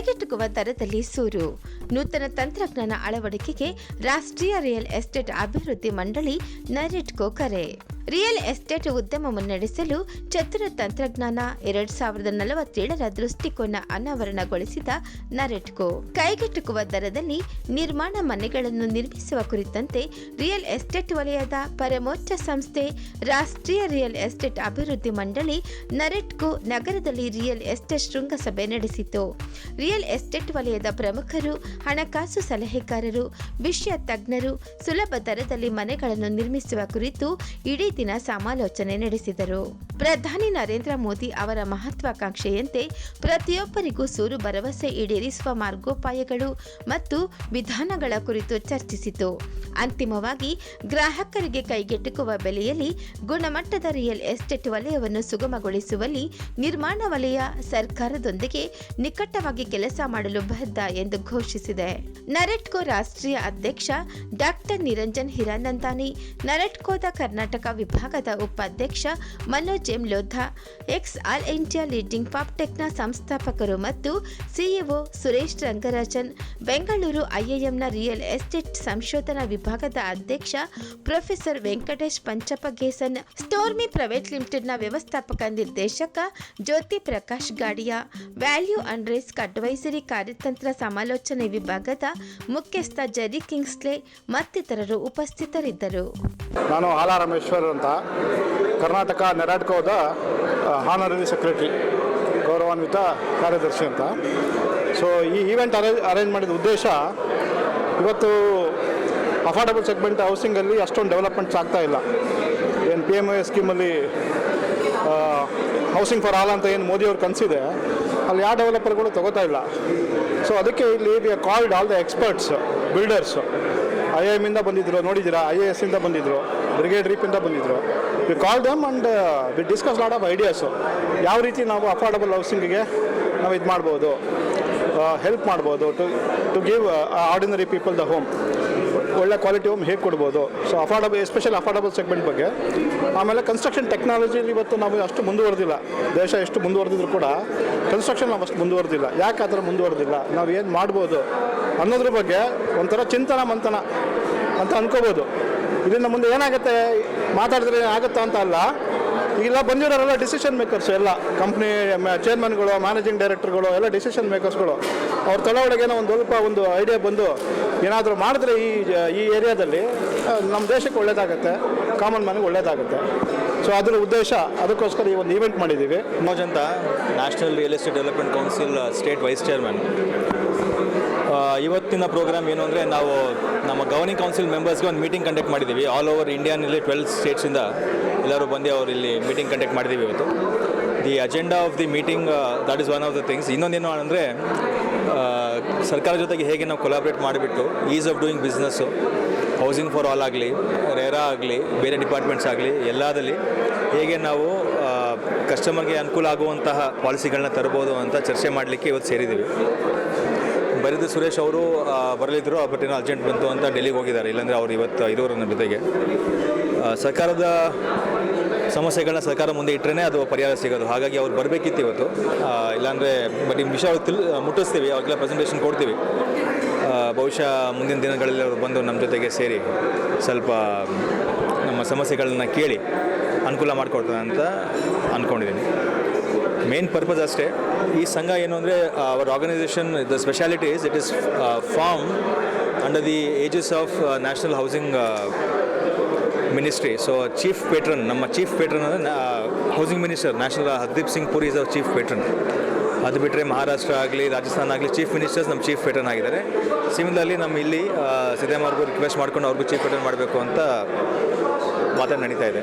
ಕೈಗೆಟುಕುವ ದರದಲ್ಲಿ ಸೂರು. ನೂತನ ತಂತ್ರಜ್ಞಾನ ಅಳವಡಿಕೆಗೆ ರಾಷ್ಟ್ರೀಯ ರಿಯಲ್ ಎಸ್ಟೇಟ್ ಅಭಿವೃದ್ಧಿ ಮಂಡಳಿ ನರೆಟ್ಕೋ ಕರೆ. ರಿಯಲ್ ಎಸ್ಟೇಟ್ ಉದ್ಯಮ ಮುನ್ನಡೆಸಲು ಚತುರ ತಂತ್ರಜ್ಞಾನ ಎರಡ್ ಸಾವಿರದ ನಲವತ್ತೇಳರ ದೃಷ್ಟಿಕೋನ ಅನಾವರಣಗೊಳಿಸಿದ ನರೆಟ್ಕೋ. ಕೈಗೆಟುಕುವ ದರದಲ್ಲಿ ನಿರ್ಮಾಣ ಮನೆಗಳನ್ನು ನಿರ್ಮಿಸುವ ಕುರಿತಂತೆ ರಿಯಲ್ ಎಸ್ಟೇಟ್ ವಲಯದ ಪರಮೋಚ್ಚ ಸಂಸ್ಥೆ, ರಾಷ್ಟ್ರೀಯ ರಿಯಲ್ ಎಸ್ಟೇಟ್ ಅಭಿವೃದ್ಧಿ ಮಂಡಳಿ ನರೆಟ್ಕೋ ನಗರದಲ್ಲಿ ರಿಯಲ್ ಎಸ್ಟೇಟ್ ಶೃಂಗಸಭೆ ನಡೆಸಿತು. ರಿಯಲ್ ಎಸ್ಟೇಟ್ ವಲಯದ ಪ್ರಮುಖರು, ಹಣಕಾಸು ಸಲಹೆಗಾರರು, ವಿಷಯ ತಜ್ಞರು ಸುಲಭ ದರದಲ್ಲಿ ಮನೆಗಳನ್ನು ನಿರ್ಮಿಸುವ ಕುರಿತು ಇಡೀ ಸಮಾಲೋಚನೆ ನಡೆಸಿದರು. ಪ್ರಧಾನಿ ನರೇಂದ್ರ ಮೋದಿ ಅವರ ಮಹತ್ವಾಕಾಂಕ್ಷೆಯಂತೆ ಪ್ರತಿಯೊಬ್ಬರಿಗೂ ಸೂರು ಭರವಸೆ ಈಡೇರಿಸುವ ಮಾರ್ಗೋಪಾಯಗಳು ಮತ್ತು ವಿಧಾನಗಳ ಕುರಿತು ಚರ್ಚಿಸಿತು. ಅಂತಿಮವಾಗಿ, ಗ್ರಾಹಕರಿಗೆ ಕೈಗೆಟುಕುವ ಬೆಲೆಯಲ್ಲಿ ಗುಣಮಟ್ಟದ ರಿಯಲ್ ಎಸ್ಟೇಟ್ ವಲಯವನ್ನು ಸುಗಮಗೊಳಿಸುವಲ್ಲಿ ನಿರ್ಮಾಣ ವಲಯ ಸರ್ಕಾರದೊಂದಿಗೆ ನಿಕಟವಾಗಿ ಕೆಲಸ ಮಾಡಲು ಬದ್ಧ ಎಂದು ಘೋಷಿಸಿದೆ. ನರೆಟ್ಕೋ ರಾಷ್ಟ್ರೀಯ ಅಧ್ಯಕ್ಷ ಡಾಕ್ಟರ್ ನಿರಂಜನ್ ಹಿರಾನಂದಾನಿ, ನರೆಟ್ಕೋದ ಕರ್ನಾಟಕ ವಿಭಾಗದ ಉಪಾಧ್ಯಕ್ಷ Manoj M Lodha, ex all India leading ಪಾಪ್ಟೆಕ್ನ ಸಂಸ್ಥಾಪಕರು ಮತ್ತು ಸಿಇಒ ಸುರೇಶ್ ರಂಗರಾಜನ್, ಬೆಂಗಳೂರು ಐಐಎಂನ ರಿಯಲ್ ಎಸ್ಟೇಟ್ ಸಂಶೋಧನಾ ವಿಭಾಗದ ಅಧ್ಯಕ್ಷ professor Venkatesh Panchapagesan, Stormy private ಲಿಮಿಟೆಡ್ನ ವ್ಯವಸ್ಥಾಪಕ ನಿರ್ದೇಶಕ Jyoti Prakash Gadia, value and risk advisory ಕಾರ್ಯತಂತ್ರ ಸಮಾಲೋಚನೆ ವಿಭಾಗದ ಮುಖ್ಯಸ್ಥ ಜೆರಿ ಕಿಂಗ್ಸ್ಲೆ ಮತ್ತಿತರರು ಉಪಸ್ಥಿತರಿದ್ದರು. ನಾನು ರಮೇಶ್ವರ್ ಅಂತ. ಕರ್ನಾಟಕ ನೆರಾಡ್ಕೋದ ಹಾನರರಿ ಸೆಕ್ರೆಟರಿ, ಗೌರವಾನ್ವಿತ ಕಾರ್ಯದರ್ಶಿ ಅಂತ. ಸೊ ಈ ಈವೆಂಟ್ ಅರೇಂಜ್ ಅರೇಂಜ್ ಮಾಡಿದ ಉದ್ದೇಶ ಇವತ್ತು ಅಫೋರ್ಡಬಲ್ ಸೆಗ್ಮೆಂಟ್ ಹೌಸಿಂಗಲ್ಲಿ ಅಷ್ಟೊಂದು ಡೆವಲಪ್ಮೆಂಟ್ಸ್ ಆಗ್ತಾ ಇಲ್ಲ. ಏನು ಪಿ ಎಂ ಎ ಸ್ಕೀಮಲ್ಲಿ ಹೌಸಿಂಗ್ ಫಾರ್ ಆಲ್ ಅಂತ ಏನು ಮೋದಿ ಅವ್ರು ಕನಸಿದೆ, ಅಲ್ಲಿ ಯಾವ ಡೆವಲಪರ್ಗಳು ತಗೋತಾ ಇಲ್ಲ. ಸೊ ಅದಕ್ಕೆ ಇಲ್ಲಿ we called all the experts builders I I ಎಮ್ಮಿಂದ ಬಂದಿದ್ರು, ನೋಡಿದ್ದೀರಾ? ಐ ಎ ಎಸ್ ಇಂದ ಬಂದಿದ್ರು ಬ್ರಿಗೇಡ್ ರೀಪಿಂದ ಬಂದಿದ್ರು. We call them and we discuss lot of ideas ಯಾವ ರೀತಿ ನಾವು ಅಫೋರ್ಡಬಲ್ ಹೌಸಿಂಗಿಗೆ ನಾವು ಇದು ಮಾಡ್ಬೋದು ಹೆಲ್ಪ್ ಮಾಡ್ಬೋದು to to give ordinary people the home ಒಳ್ಳೆ ಕ್ವಾಲಿಟಿ ಹೋಮ್ ಹೇಗೆ ಕೊಡ್ಬೋದು? So affordable especially affordable segment ಬಗ್ಗೆ. ಆಮೇಲೆ ಕನ್ಸ್ಟ್ರಕ್ಷನ್ ಟೆಕ್ನಾಲಜಿಲಿ ಇವತ್ತು ನಾವು ಅಷ್ಟು ಮುಂದುವರೆದಿಲ್ಲ. ದೇಶ ಎಷ್ಟು ಮುಂದುವರೆದಿದ್ರು ಕೂಡ ಕನ್ಸ್ಟ್ರಕ್ಷನ್ ನಾವು ಅಷ್ಟು ಮುಂದುವರೆದಿಲ್ಲ. ಯಾಕೆ ಆ ಥರ ಮುಂದುವರೆದಿಲ್ಲ? ನಾವು ಏನು ಮಾಡ್ಬೋದು ಅನ್ನೋದ್ರ ಬಗ್ಗೆ ಒಂಥರ ಚಿಂತನ ಮಂಥನ ಅಂತ ಅನ್ಕೋಬೋದು. ಇದರಿಂದ ಮುಂದೆ ಏನಾಗುತ್ತೆ? ಮಾತಾಡಿದ್ರೆ ಆಗುತ್ತಾ ಅಂತ ಅಲ್ಲ. ಈಗೆಲ್ಲ ಬಂದಿರೋರೆಲ್ಲ ಡಿಸಿಷನ್ ಮೇಕರ್ಸ್ ಎಲ್ಲ. ಕಂಪ್ನಿ ಚೇರ್ಮನ್ಗಳು ಮ್ಯಾನೇಜಿಂಗ್ ಡೈರೆಕ್ಟರ್ಗಳು ಎಲ್ಲ ಡಿಸಿಷನ್ ಮೇಕರ್ಸ್ಗಳು ಅವ್ರ ತಳವಳಿಗೆನೋ ಒಂದು ಸ್ವಲ್ಪ ಒಂದು ಐಡಿಯಾ ಬಂದು ಏನಾದರೂ ಮಾಡಿದ್ರೆ ಈ ಈ ಏರಿಯಾದಲ್ಲಿ ನಮ್ಮ ದೇಶಕ್ಕೆ ಒಳ್ಳೇದಾಗುತ್ತೆ ಕಾಮನ್ ಮ್ಯಾನ್ಗೆ ಒಳ್ಳೇದಾಗುತ್ತೆ. ಸೊ ಅದರ ಉದ್ದೇಶ, ಅದಕ್ಕೋಸ್ಕರ ಈ ಒಂದು ಈವೆಂಟ್ ಮಾಡಿದ್ದೀವಿ. ಮನೋಜ್ ಅಂತ national real estate development council state vice chairman ಇವತ್ತಿನ ಪ್ರೋಗ್ರಾಮ್ ಏನು ಅಂದರೆ ನಾವು ನಮ್ಮ ಗವರ್ನಿಂಗ್ ಕೌನ್ಸಿಲ್ ಮೆಂಬರ್ಸ್ಗೆ ಒಂದು ಮೀಟಿಂಗ್ ಕಂಡಕ್ಟ್ ಮಾಡಿದ್ದೀವಿ. ಆಲ್ ಓವರ್ ಇಂಡಿಯಾನಲ್ಲಿ ಟ್ವೆಲ್ ಸ್ಟೇಟ್ಸಿಂದ ಎಲ್ಲರೂ ಬಂದು ಅವರು ಇಲ್ಲಿ ಮೀಟಿಂಗ್ ಕಂಡಕ್ಟ್ ಮಾಡಿದ್ದೀವಿ ಇವತ್ತು. The agenda of the meeting that is one of the things ಇನ್ನೊಂದೇನು ಅಂದರೆ ಸರ್ಕಾರ ಜೊತೆಗೆ ಹೇಗೆ ನಾವು ಕೊಲಾಬ್ರೇಟ್ ಮಾಡಿಬಿಟ್ಟು ease of doing business housing for all ಆಗಲಿ ರೇರಾ ಆಗಲಿ, ಬೇರೆ ಡಿಪಾರ್ಟ್ಮೆಂಟ್ಸ್ ಆಗಲಿ, ಎಲ್ಲದಲ್ಲಿ ಹೇಗೆ ನಾವು ಕಸ್ಟಮರ್ಗೆ ಅನುಕೂಲ ಆಗುವಂತಹ ಪಾಲಿಸಿಗಳನ್ನ ತರ್ಬೋದು ಅಂತ ಚರ್ಚೆ ಮಾಡಲಿಕ್ಕೆ ಇವತ್ತು ಸೇರಿದ್ದೀವಿ. ಬರಿದ ಸುರೇಶ್ ಅವರು ಆ, ಬರಲಿದ್ರು ಬಟ್ ಏನೋ ಅರ್ಜೆಂಟ್ ಬಂತು ಅಂತ ಡೆಲ್ಲಿಗೆ ಹೋಗಿದ್ದಾರೆ. ಇಲ್ಲಾಂದರೆ ಅವ್ರು ಇವತ್ತು ಇರೋರು ನನ್ನ ಜೊತೆಗೆ ಸರ್ಕಾರದ ಸಮಸ್ಯೆಗಳನ್ನ ಸರ್ಕಾರ ಮುಂದೆ ಇಟ್ಟರೆ ಅದು ಪರಿಹಾರ ಸಿಗೋದು. ಹಾಗಾಗಿ ಅವ್ರು ಬರಬೇಕಿತ್ತು ಇವತ್ತು. ಇಲ್ಲಾಂದರೆ ಬಟ್ ನಿಮ್ಮ ವಿಷಯ ತಿಳ್ ಮುಟ್ಟಿಸ್ತೀವಿ. ಅವಾಗೆಲ್ಲ ಪ್ರೆಸೆಂಟೇಷನ್ ಕೊಡ್ತೀವಿ. ಬಹುಶಃ ಮುಂದಿನ ದಿನಗಳಲ್ಲಿ ಅವರು ಬಂದು ನಮ್ಮ ಜೊತೆಗೆ ಸೇರಿ ಸ್ವಲ್ಪ ನಮ್ಮ ಸಮಸ್ಯೆಗಳನ್ನ ಕೇಳಿ ಅನುಕೂಲ ಮಾಡಿಕೊಡ್ತಾರೆ ಅಂತ ಅಂದ್ಕೊಂಡಿದ್ದೀನಿ ಮೇನ್ ಪರ್ಪಸ್ ಅಷ್ಟೇ. ಈ ಸಂಘ ಏನು ಅಂದರೆ our organisation the specialities it is form under the aegis of national housing ministry so chief patron ನಮ್ಮ ಚೀಫ್ ಪೇಟ್ರನ್ ಅಂದರೆ housing minister national Hardeep Singh Puri is our chief patron ಅದು ಬಿಟ್ಟರೆ ಮಹಾರಾಷ್ಟ್ರ ಆಗಲಿ, ರಾಜಸ್ಥಾನ ಆಗಲಿ ಚೀಫ್ ಮಿನಿಸ್ಟರ್ಸ್ ನಮ್ಮ chief patron ಆಗಿದ್ದಾರೆ. Similarly ನಮ್ಮ ಇಲ್ಲಿ ಸಿದ್ದರಾಮಯ್ಯವ್ರಿಗೂ ರಿಕ್ವೆಸ್ಟ್ ಮಾಡ್ಕೊಂಡು ಅವ್ರಿಗೂ ಚೀಫ್ ಪೇಟ್ರನ್ ಮಾಡಬೇಕು ಅಂತ ಮಾತಾಡಿ ನಡೀತಾ ಇದೆ.